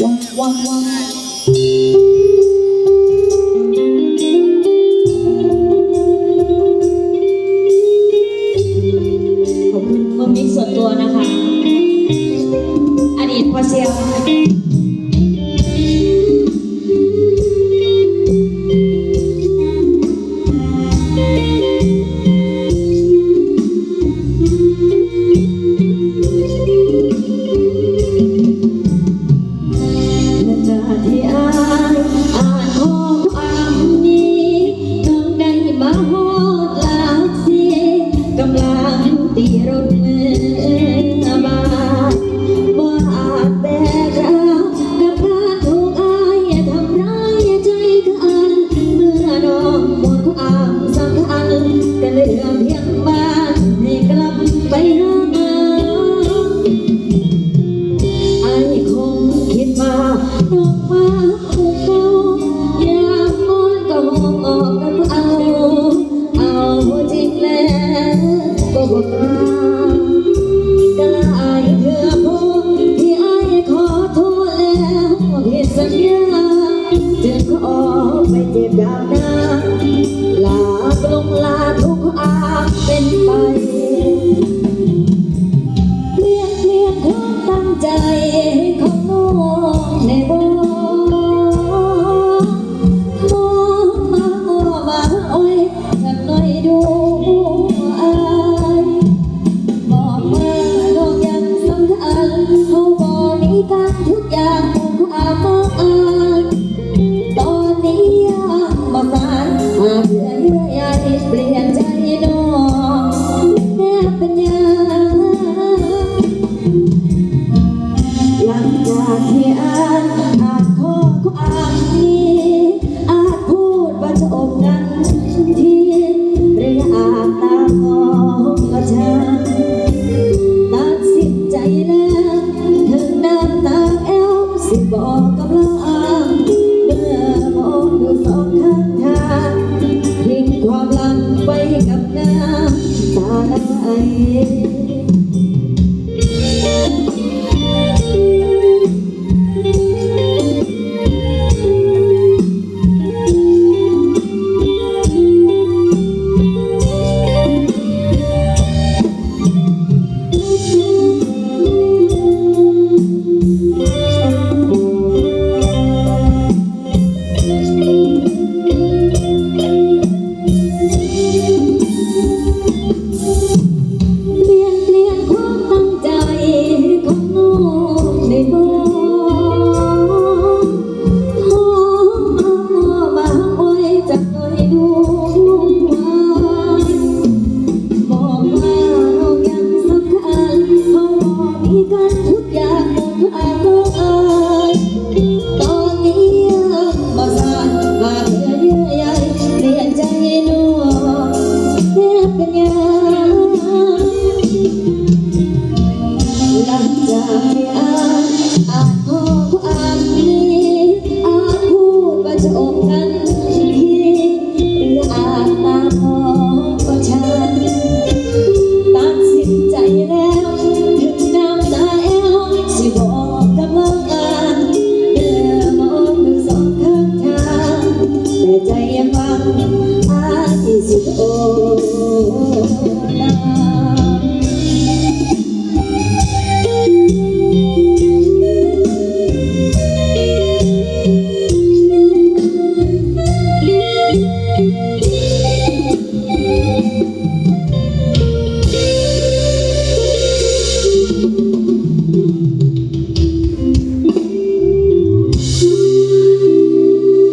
one, one, one. อ ความตอนนี้ยากมาสานหากเรื่อใยเปลี่ยนใจนองแม่ปัญญาหลังจากที่อ่านอ่านขอความนี้อาจพูดว่าจะอบกันทีเรียกอาตาก็ช่ บอกกำลังเมื่อมองดูสองข้างทางทิ้งความลังไปกับน้ำตาไห